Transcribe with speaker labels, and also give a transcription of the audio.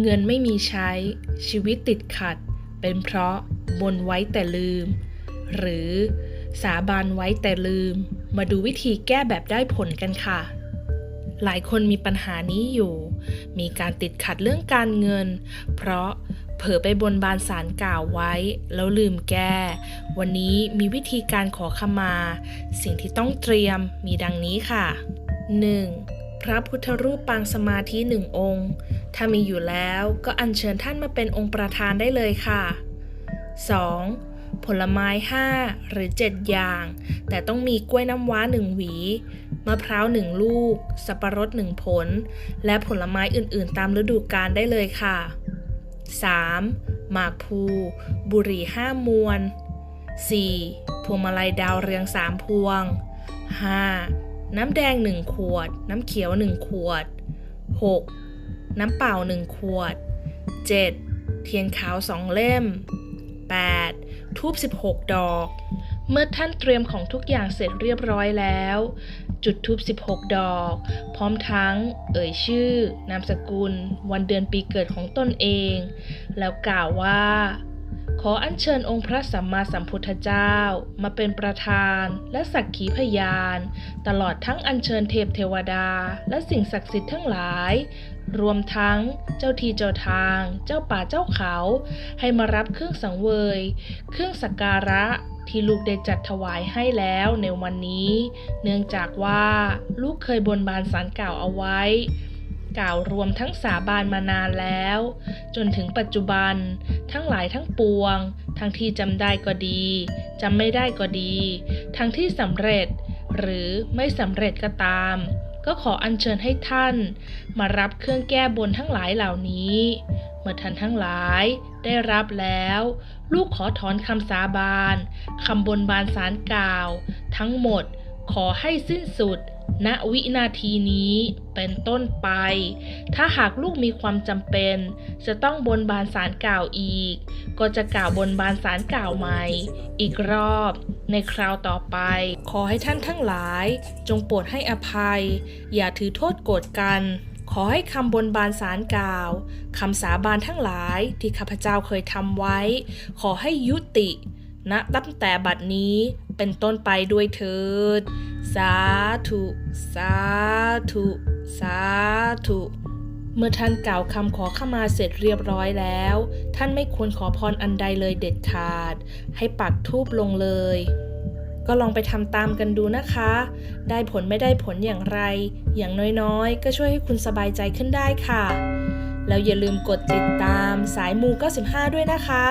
Speaker 1: เงินไม่มีใช้ ชีวิตติดขัด เป็นเพราะบนไว้แต่ลืม หรือสาบานไว้แต่ลืม มาดูวิธีแก้แบบได้ผลกันค่ะ หลายคนมีปัญหานี้อยู่ มีการติดขัดเรื่องการเงิน เพราะเผลอไปบนบานสารกล่าวไว้ แล้วลืมแก้ วันนี้มีวิธีการขอขมา สิ่งที่ต้องเตรียมมีดังนี้ค่ะ 1. พระพุทธรูปปางสมาธิหนึ่งองค์ ถ้ามีอยู่แล้วก็อัญเชิญท่านมาเป็นองค์ประธานได้เลยค่ะ 2. ผลไม้ 5 หรือ 7 อย่าง แต่ต้องมีกล้วยน้ำว้า 1 หวี มะพร้าว 1 ลูก สับปะรด 1 ผล และผลไม้อื่นๆ ตามฤดูกาลได้เลยค่ะ 3. หมากพลูบุหรี่5มวน 4. พวงมาลัยดาวเรือง 3 พวง 5. น้ำแดง 1 ขวด น้ำเขียว 1 ขวด 6. น้ำเปล่า 1 ขวด 7. เทียนขาว 2 เล่ม 8. ทูบ16 ดอก เมื่อท่านเตรียมของทุกอย่างเสร็จเรียบร้อยแล้ว จุดทูบ16 ดอก พร้อมทั้ง เอ่ยชื่อ นามสกุล วันเดือนปีเกิดของตนเอง แล้วกล่าวว่า ขออัญเชิญองค์พระสัมมาสัมพุทธเจ้า มาเป็นประธานและสักขีพยาน ตลอดทั้งอัญเชิญเทพเทวดา และสิ่งศักดิ์สิทธิ์ทั้งหลาย รวมทั้งเจ้าที่เจ้าทาง เจ้าป่าเจ้าเขา ให้มารับเครื่องสังเวย เครื่องสักการะที่ลูกได้จัดถวายให้แล้วในวันนี้ เนื่องจากว่าลูกเคยบนบานสารกล่าวเอาไว้ กล่าวรวมทั้งสาบานมานานแล้ว จนถึงปัจจุบัน ทั้งหลายทั้งปวง ทั้งที่จำได้ก็ดีจำไม่ได้ก็ดี ทั้งที่สำเร็จ หรือไม่สำเร็จก็ตาม ก็ขออัญเชิญให้ท่าน มารับเครื่องแก้บนทั้งหลายเหล่านี้ เมื่อท่านทั้งหลายได้รับแล้ว ลูกขอถอนคำสาบานคำบนบานสารกล่าว ทั้งหมดขอให้สิ้นสุด ณวินาทีนี้เป็นต้นไป ถ้าหากลูกมีความจำเป็น จะต้องบนบานสารกล่าวอีก ก็จะกล่าวบนบานสารกล่าวใหม่ อีกรอบในคราวต่อไป ขอให้ท่านทั้งหลาย จงโปรดให้อภัย อย่าถือโทษโกรธกัน ขอให้คำบนบานสารกล่าวคำสาบานทั้งหลายที่ข้าพเจ้าเคยทำไว้ ขอให้ยุติณตั้งแต่บัดนี้ เป็นต้นไปด้วยเถิด สาธุ สาธุ สาธุ เมื่อท่านกล่าวคำขอขมาเสร็จเรียบร้อยแล้ว ท่านไม่ควรขอพรอันใดเลยเด็ดขาด ให้ปักทูบลงเลย ก็ลองไปทำตามกันดูนะคะ ได้ผลไม่ได้ผลอย่างไร อย่างน้อยๆ ก็ช่วยให้คุณสบายใจขึ้นได้ค่ะ แล้วอย่าลืมกดติดตามสายมู95ด้วยนะคะ